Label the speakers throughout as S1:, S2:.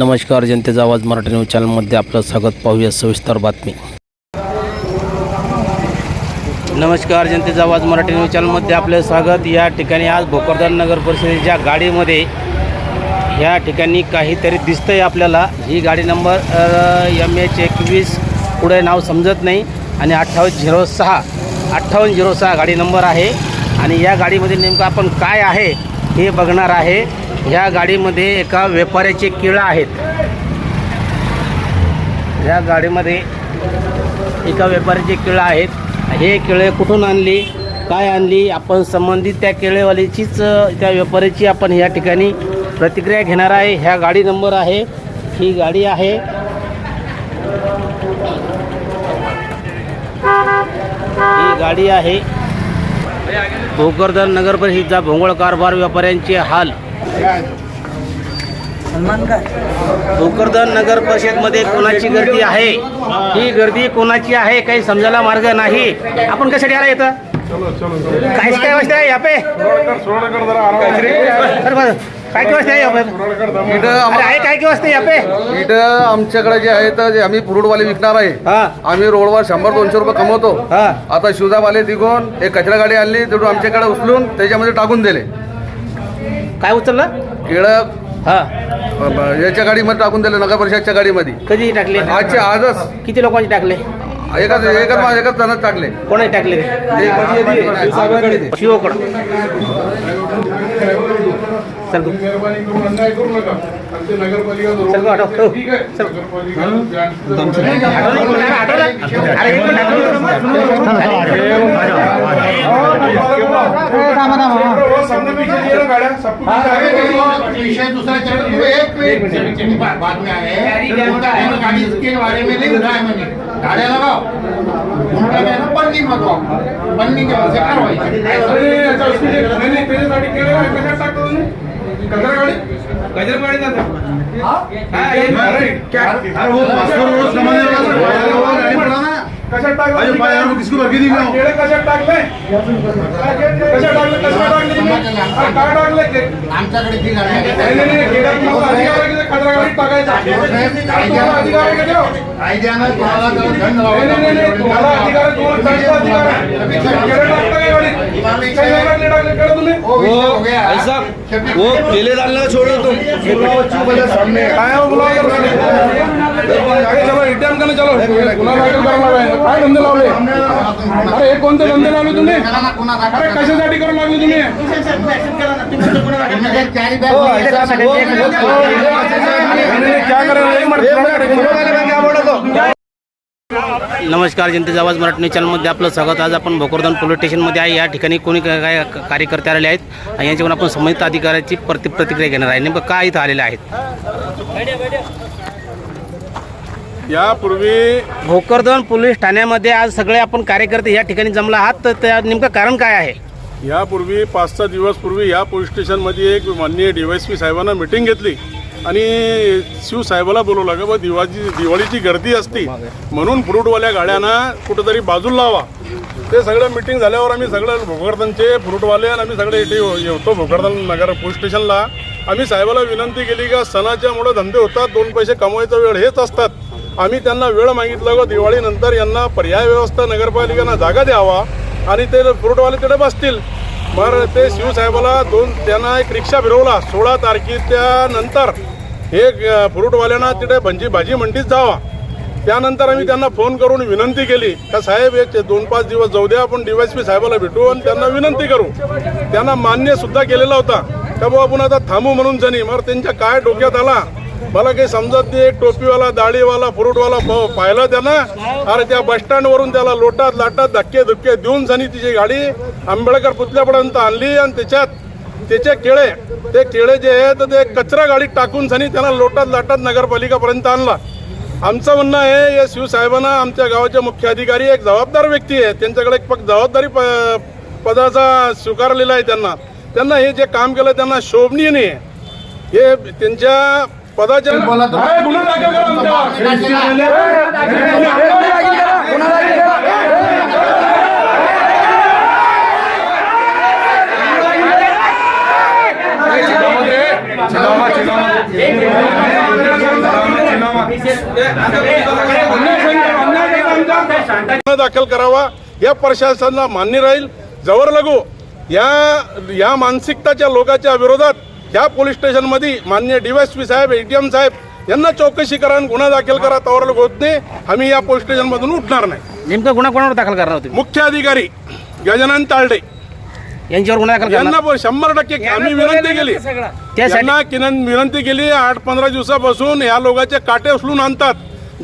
S1: नमस्कार जनतेचा आवाज मराठी न्यूज चॅनलमध्ये आपलं स्वागत. पाहूया सविस्तर बातमी. नमस्कार जनतेचा आवाज मराठी न्यूज चॅनलमध्ये आपलं स्वागत. या ठिकाणी आज भोकरदान नगर परिषदेच्या गाडीमध्ये या ठिकाणी काहीतरी दिसतंय आपल्याला. ही गाडी नंबर एम एच एकवीस पुढे नाव समजत नाही आणि अठ्ठावन्न झिरो सहा अठ्ठावन्न झिरो सहा गाडी नंबर आहे. आणि या गाडीमध्ये नेमकं आपण काय आहे हे बघणार आहे. ह्या गाडीमध्ये एका व्यापाऱ्याचे किळ आहेत. ह्या गाडीमध्ये एका व्यापाऱ्याचे किळ आहेत. हे किळे कुठून आणली काय आणली आपण संबंधित त्या केळेवालीचीच त्या व्यापाऱ्याची आपण या ठिकाणी प्रतिक्रिया घेणार आहे. ह्या गाडी नंबर आहे. ही गाडी आहे. ही गाडी आहे. भोकरदन नगर परिषदचा भोंगळ कारभार व्यापाऱ्यांचे हाल. भोकरदन नगर परिषदमध्ये कोणाची गर्दी आहे? ही गर्दी कोणाची आहे? काही समजायला मार्ग नाही. आपण कशासाठी आला येतं काय काय वाजता आहे यापे. काय काय वाजता आहे यापे?
S2: इथं आम्हा-
S1: आहे काय वाजता यापे?
S2: इथं आमच्याकडे जे आहे तर जे आम्ही फ्रूटवाले विकणार आहे
S1: हा.
S2: आम्ही रोडवर शंभर दोनशे रुपये कमवतो.
S1: हा.
S2: आता शिवदावाले तिघून एक कचरा गाडी आणली तिथून आमच्याकडे उचलून त्याच्यामध्ये टाकून दिले.
S1: काय उचललं
S2: केळं
S1: हा
S2: याच्या गाडीमध्ये टाकून दिले नगर परिषदच्या गाडीमध्ये
S1: कधी टाकले
S2: आजचे आजच
S1: किती लोकांचे टाकले
S2: एकाच एकाच एकाच जणात टाकले
S1: कोणी टाकले शिवकडं चल तू. चल गं, आठव. चल. आठवलं? आठवलं? अरे एक मिनिट
S3: विषय दूसरा रहा है एक मिनट बाद बाद में आए गाड़ी के बारे में नहीं उठाए मैंने गाड़ियाँ लगाओ क्या है पन्नी मत पन्नी के वजह से कार्रवाई
S4: टाकलं केळं कशात टाकले कशात टाकले कशात टाकले तुम्ही? अरे काय टाकले ते?
S3: आमच्याकडे जी गाडी
S4: नाही, नाही, नाही, केळं तुम्हाला अधिकार आहे की ते कचरा गाडीत टाकायचा तुम्हाला अधिकार आहे का आहे, आहे. केळं तुम्ही?
S3: वो हो
S2: केले डालना छोड़ो तुम
S4: काय हो. अरे चलो ATM का नाही, चलो गुन्हा दाखल करायला लागलाय. काय धंदे लावले अरे हे कोणते धंदे लावले तुम्ही अरे. कशासाठी करू लागले तुम्ही
S3: तुम्ही एक कॅरी बॅग
S1: हो,
S3: घेऊन
S1: ऐसा
S3: यायचं.
S1: साठी एक मिनिट.
S4: नहीं, नहीं, क्या करें एक मिनट
S1: नमस्कार जनतेचा आवाज मराठी चॅनलमध्ये आपलं स्वागत. आज आपण भोकरदान पोलीस स्टेशनमध्ये आहे. या ठिकाणी कोणी काय कार्यकर्ते आलेले आहेत? आणि यांच्याकडून आपण संबंधित अधिकाऱ्याची प्रति प्रतिक्रिया घेणार आहे. नेमकं काय इथं आलेले आहेत?
S4: यापूर्वी
S1: भोकरदन पोलीस ठाण्यामध्ये आज सगळे आपण कार्यकर्ते या ठिकाणी जमला आहात. तर त्या नेमकं कारण काय आहे?
S4: यापूर्वी पाच सहा दिवस पूर्वी या पोलीस स्टेशनमध्ये एक माननीय डी वाय पी साहेबांना मिटिंग घेतली. आणि शिवसाहेबाला बोलवलं का बा दिवाळी दिवाळीची गर्दी असती म्हणून फ्रूटवाल्या गाड्यांना कुठंतरी बाजूला लावा. ते सगळं मिटिंग झाल्यावर आम्ही सगळं भोकरदनचे फ्रूटवाले आणि आम्ही सगळे इथे येतो भोकरदन नगर पोलीस स्टेशनला. आम्ही साहेबाला विनंती केली का सणाच्यामुळं धंदे होतात दोन पैसे कमवायचा वेळ हेच असतात. आम्ही त्यांना वेळ मागितला ग दिवाळीनंतर यांना पर्याय व्यवस्था नगरपालिकेनं जागा द्यावा आणि ते फ्रूटवाले तिथे बसतील. बरं ते शिवसाहेबाला दोन त्यांना एक रिक्षा फिरवला सोळा तारखेच्या नंतर. हे फ्रूटवाल्यांना तिथे भंजी भाजी मंडीत जावा. त्यानंतर आम्ही त्यांना फोन करून विनंती केली का साहेब एक दोन पाच दिवस जाऊ द्या आपण डीवायसपी साहेबाला भेटू आणि त्यांना विनंती करू. त्यांना मान्य सुद्धा केलेला होता. का बाबा आपण आता थांबू म्हणून जणी. मग त्यांच्या काय डोक्यात आला? मला काही समजत नाही. एक टोपीवाला दाढीवाला फ्रूटवाला पाहिलं त्यानं. अरे त्या बस स्टँडवरून त्याला लोटात लाटात धक्के धुक्के देऊन जणी तिची गाडी आंबेडकर पुतल्यापर्यंत आणली आणि त्याच्यात त्याचे केळे ते केळे जे आहे तर ते कचरा गाडीत टाकून सनी त्यांना लोटात लाटात नगरपालिकापर्यंत आणला आमचं म्हणणं आहे या शिवसाहेबांना आमच्या गावाचे मुख्य अधिकारी एक जबाबदार व्यक्ती आहे त्यांच्याकडे एक फक्त जबाबदारी प पदाचा स्वीकारलेला आहे त्यांना त्यांना हे जे काम केलं त्यांना शोभनीय नाही आहे. हे त्यांच्या पदाच्या
S3: बोलत राहा.
S4: अरे, गुन्हा दाखल करा आमच्यावर. दाखल करावा. या प्रशासनाला मान्य राहील. जवळ लगू. या या मानसिकताच्या लोकांच्या विरोधात या पोलीस स्टेशनमध्ये मान्य डीवायसपी साहेब एटीएम साहेब यांना चौकशी करा आणि गुन्हा दाखल करा. तवर लोक होत नाही. आम्ही या पोलीस स्टेशनमधून उठणार नाही.
S1: नेमका गुन्हा कोणावर दाखल करणार होते?
S4: मुख्य अधिकारी गजानन ताळडे
S1: यांच्यावर गुन्हा दाखल करणार
S4: यांना पण शंभर टक्के आम्ही विनंती केली.
S1: त्यासाठी
S4: त्यांना किनन विनंती केली आठ पंधरा दिवसापासून या लोकांचे काटे उचलून आणतात.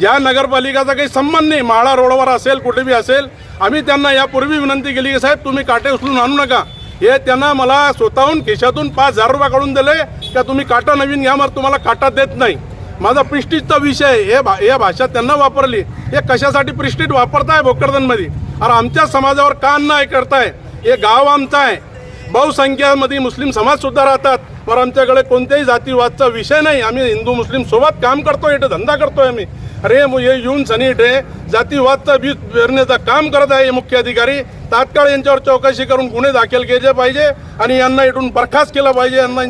S4: ज्या नगरपालिकाचा काही संबंध नाही माळा रोडवर असेल कुठे बी असेल आम्ही त्यांना यापूर्वी विनंती केली की साहेब तुम्ही काटे उचलून आणू नका. हे त्यांना मला स्वतःहून खिशातून पाच हजार रुपये काढून दिले का तुम्ही काटा नवीन घ्या मग तुम्हाला काटा देत नाही. माझा प्रिस्टिजचा विषय हे भा या भाषा त्यांना वापरली. हे कशासाठी प्रिस्टिज वापरताय भोकरदनमध्ये? अरे आमच्या समाजावर का अन्याय करताय? हे गाव आमचं आहे. बहुसंख्यामध्ये मुस्लिम समाजसुद्धा राहतात. पण आमच्याकडे कोणत्याही जातीवादचा विषय नाही. आम्ही हिंदू मुस्लिम सोबत काम करतो इथं धंदा करतोय आम्ही. अरे मग हे येऊन सनी इथे जातीवादचा बीज पेरण्याचं काम करत आहे हे मुख्य अधिकारी. तात्काळ यांच्यावर चौकशी करून गुन्हे दाखल केले पाहिजे आणि यांना इथून बरखास्त केला पाहिजे यांना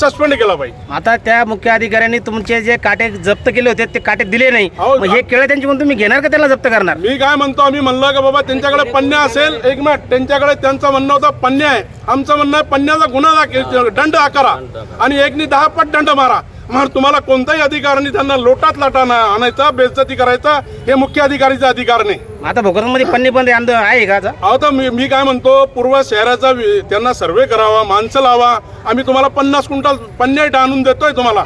S4: सस्पेंड केला पाहिजे.
S1: आता त्या मुख्य अधिकाऱ्यांनी तुमचे जे काटे जप्त केले होते ते काटे दिले नाही.
S4: अहो,
S1: मग हे केळे त्यांच्याकडून तुम्ही घेणार का त्याला जप्त करणार?
S4: मी काय म्हणतो आम्ही म्हणलं का बाबा त्यांच्याकडे पन्न्या असेल एक मिनिट त्यांच्याकडे त्यांचं म्हणणं होतं पन्न्या आहे. आमचं म्हणणं आहे पन्न्याचा गुन्हा दाखल दंड आकारा. आणि एकनी दहा पट दंड मारा. मग तुम्हाला कोणताही अधिकाराने त्यांना लोटात लाटाना आणायचा बेइज्जती करायचा हे मुख्य अधिकारीचा अधिकार नाही.
S1: आता भोकरमध्ये पन्नी बंद आहे का आता?
S4: अहो तर मी मी काय म्हणतो पूर्व शहराचा वि- त्यांना सर्वे करावा माणसं लावा. आम्ही तुम्हाला पन्नास क्विंटल पन्न्या इथं आणून देतोय तुम्हाला.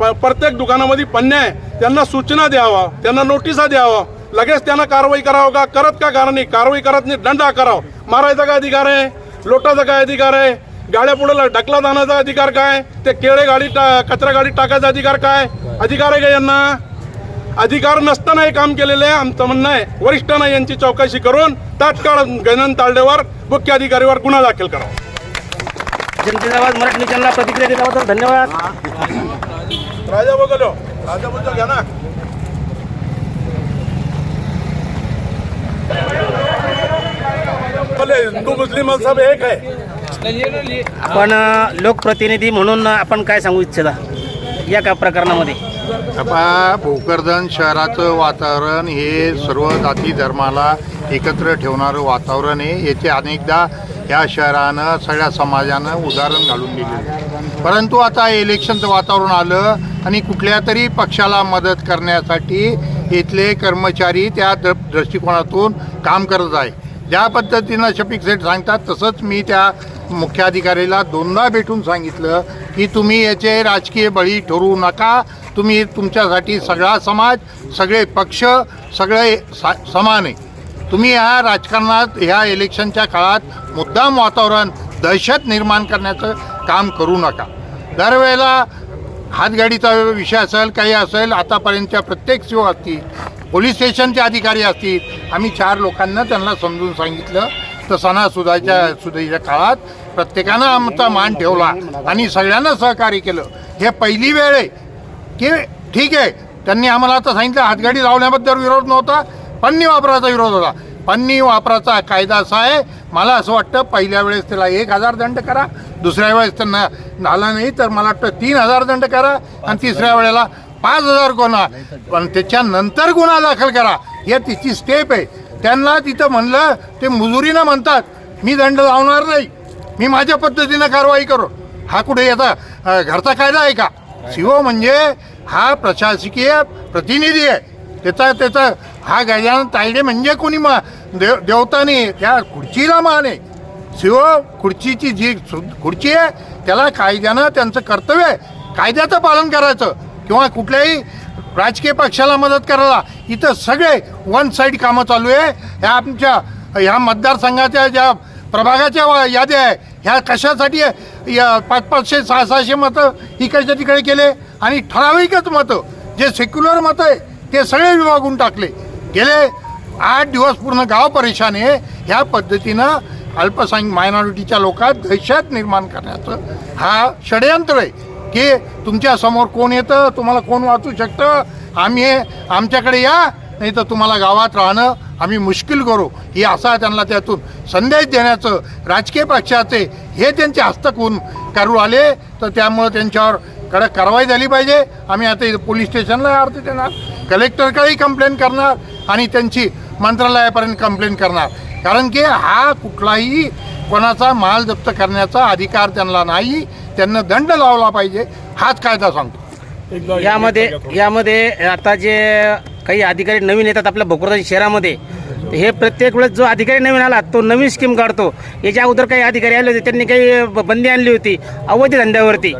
S4: प प्रत्येक दुकानामध्ये पन्न्या आहे. त्यांना सूचना द्यावा त्यांना नोटिसा द्यावा. लगेच त्यांना कारवाई करावं का? करत का कारण नाही? कारवाई करत नाही दंड आकारावं. मारायचा काय अधिकार आहे? लोटाचा काय अधिकार आहे? गाड्या पुढे ढकला जाण्याचा अधिकार काय? ते केळे गाडी टा कचरा गाडी टाकायचा अधिकार काय? अधिकार आहे का यांना? अधिकार नसताना हे काम केलेलं आहे. आमचं म्हणणं आहे वरिष्ठांना यांची चौकशी करून तात्काळ गणन ताळडेवर मुख्य अधिकारीवर गुन्हा दाखल करावा.
S1: जनतेचा आवाज मराठी चॅनलला प्रतिक्रिया दिल्याबद्दल धन्यवाद.
S4: राजा बघलो. राजा बघलो घ्या ना. भले हिंदू मुस्लिम सब एक आहे.
S1: आपण लोकप्रतिनिधी म्हणून आपण काय सांगू इच्छिता? या का प्रकरणामध्ये?
S5: आता भोकरदन शहराचं वातावरण हे सर्व जाती धर्माला एकत्र ठेवणारं वातावरण आहे. याचे अनेकदा या शहरानं सगळ्या समाजानं उदाहरण घालून दिले परंतु आता इलेक्शनचं वातावरण आलं आणि कुठल्या तरी पक्षाला मदत करण्यासाठी इथले कर्मचारी त्या द दृष्टिकोनातून काम करत आहे. ज्या पद्धतीनं शफिक सेठ सांगतात तसंच मी त्या मुख्याधिकारीला दोनदा भेटून सांगितलं की तुम्ही याचे राजकीय बळी ठरू नका. तुम्ही तुमच्यासाठी सगळा समाज सगळे पक्ष सगळे सा समान. आहे तुम्ही ह्या राजकारणात ह्या इलेक्शनच्या काळात मुद्दाम वातावरण दहशत निर्माण करण्याचं काम करू नका. दरवेळेला हातगाडीचा विषय असेल काही असेल आतापर्यंतच्या प्रत्येक सेवा असतील पोलीस स्टेशनचे अधिकारी असतील आम्ही चार लोकांना त्यांना समजून सांगितलं. तर सणासुदाच्या सुदाच्या काळात प्रत्येकानं आमचा मान ठेवला आणि सगळ्यांना सहकार्य केलं. हे पहिली वेळ आहे. की ठीक आहे त्यांनी आम्हाला आता सांगितलं हातगाडी लावण्याबद्दल विरोध नव्हता पन्नी वापराचा विरोध होता. पन्नी वापराचा कायदा असा आहे मला असं वाटतं पहिल्या वेळेस त्याला एक हजार दंड करा दुसऱ्या वेळेस त्यांना झाला नाही तर मला वाटतं तीन हजार दंड करा आणि तिसऱ्या वेळेला पाच हजार गुन्हा. पण त्याच्यानंतर गुन्हा दाखल करा. हे तिची स्टेप आहे. त्यांना तिथं म्हणलं ते मुजुरीनं म्हणतात मी दंड लावणार नाही. मी माझ्या पद्धतीनं कारवाई करू. हा कुठे याचा घरचा कायदा आहे का? शिव म्हणजे हा प्रशासकीय प्रतिनिधी आहे. त्याचा त्याचा हा गजानन तायडे म्हणजे कोणी मा देव देवताने त्या खुर्चीला मान आहे. शिव खुर्चीची जी सु- खुर्ची आहे त्याला कायद्यानं त्यांचं कर्तव्य आहे. कायद्याचं पालन करायचं. किंवा कुठल्याही राजकीय पक्षाला मदत करायला. इथं सगळे वन साईड कामं चालू आहे. ह्या आमच्या ह्या मतदारसंघाच्या ज्या प्रभागाच्या याद्या आहे ह्या कशासाठी आहे? या पाच पाचशे सहा सहाशे मतं इकडच्या तिकडे केले आणि ठराविकच मतं जे सेक्युलर मतं आहे ते सगळे विभागून टाकले. गेले आठ दिवस पूर्ण गाव परेशान आहे. ह्या पद्धतीनं अल्पसंख्य मायनॉरिटीच्या लोकात दहशत निर्माण करण्याचं हा षडयंत्र आहे. की तुमच्यासमोर कोण येतं तुम्हाला कोण वाचू शकतं? आम्ही आमच्याकडे या नाही तर तुम्हाला गावात राहणं आम्ही मुश्किल करू. ही असा त्यांना त्यातून संदेश देण्याचं राजकीय पक्षाचे हे त्यांचे हस्तक होऊन करू आले. तर त्यामुळं त्यांच्यावर कडक कारवाई झाली पाहिजे. आम्ही आता पोलीस स्टेशनला अर्ज देणार कलेक्टरकडेही कंप्लेंट करणार आणि त्यांची मंत्रालयापर्यंत कंप्लेंट करणार. कारण की हा कुठलाही कोणाचा माल जप्त करण्याचा अधिकार त्यांना नाही. त्यांना दंड लावला पाहिजे हाच कायदा सांगतो.
S1: यामध्ये यामध्ये आता जे काही अधिकारी नवीन येतात आपल्या भोकरदन शहरामध्ये हे प्रत्येक वेळेस जो अधिकारी नवीन आला तो नवीन स्कीम काढतो. याच्या अगोदर काही अधिकारी आले होते त्यांनी काही ब- बंदी आणली होती अवैध धंद्यावरती.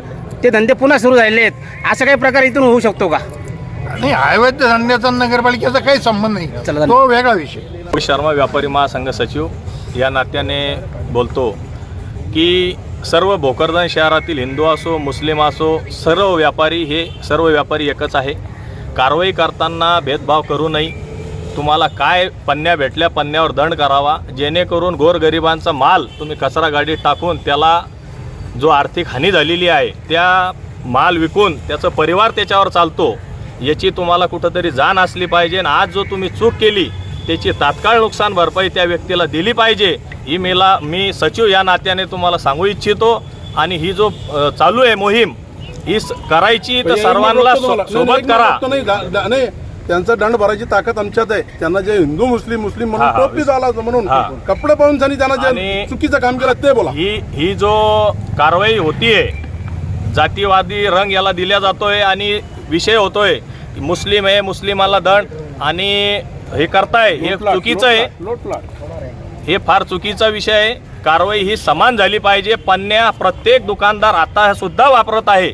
S1: ते धंदे पुन्हा सुरू झालेले आहेत. असा काही प्रकार इथून होऊ शकतो का?
S5: नाही अवैध धंद्याचा नगरपालिकेचा काही संबंध नाही. तो वेगळा विषय.
S6: मी शर्मा व्यापारी महासंघ सचिव. या नात्याने बोलतो की सर्व भोकरदन शहरातील हिंदू असो मुस्लिम असो सर्व व्यापारी हे सर्व व्यापारी एकच आहे. कारवाई करताना भेदभाव करू नये. तुम्हाला काय पन्न्या भेटल्या पन्न्यावर दंड करावा. जेणेकरून गोरगरिबांचा माल तुम्ही कचरा गाडीत टाकून त्याला जो आर्थिक हानी झालेली आहे त्या माल विकून त्याचा परिवार त्याच्यावर चालतो याची तुम्हाला कुठंतरी जाण असली पाहिजे. आणि आज जो तुम्ही चूक केली त्याची तात्काळ नुकसान भरपाई त्या व्यक्तीला दिली पाहिजे. ही मेला मी सचिव या नात्याने तुम्हाला सांगू इच्छितो. आणि ही जो चालू आहे मोहीम ही करायची तर सर्वांना सोबत करा.
S4: नाही, त्यांचा दंड भरायची ताकद आमच्यात आहे. त्यांना जे हिंदू मुस्लिम मुस्लिम म्हणून. टोपी झाला म्हणून. कपडे पाहून त्यांनी त्यांना जे चुकीचं काम केलं ते बोला.
S6: ही ही जो कारवाई होतीये जातीवादी रंग याला दिला जातोय आणि विषय होतोय. मुस्लिम आहे मुस्लिमाला दंड आणि हे करताय हे चुकीचं आहे. हे फार चुकीचा विषय आहे. कारवाई ही समान झाली पाहिजे. पन्न्या प्रत्येक दुकानदार आता सुद्धा वापरत आहे.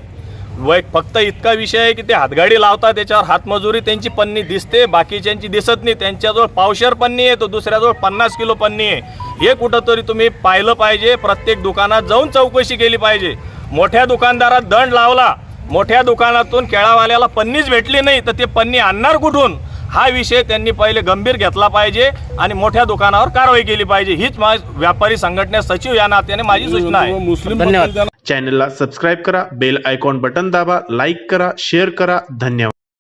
S6: वै फक्त इतका विषय आहे की ते हातगाडी लावतात त्याच्यावर हातमजुरी त्यांची पन्नी दिसते बाकीच्यांची दिसत नाही. त्यांच्याजवळ पावशेर पन्नी आहे तो दुसऱ्याजवळ पन्नास किलो पन्नी आहे. हे कुठंतरी तुम्ही पाहिलं पाहिजे. प्रत्येक दुकानात जाऊन चौकशी केली पाहिजे. मोठ्या दुकानदारात दंड लावला. मोठ्या दुकानातून केळावाल्याला पन्नीच भेटली नाही तर ते पन्नी आणणार कुठून? हा विषय त्यांनी पहिले गंभीर घेतला पाहिजे आणि मोठ्या दुकानावर कारवाई केली पाहिजे. हीच मा व्यापारी संघटना सचिव या नात्याने माझी सूचना आहे.
S4: मुस्लिम
S1: धन्यवाद.
S7: चॅनलला सबस्क्राईब करा बेल आयकॉन बटन दाबा लाईक करा शेअर करा. धन्यवाद.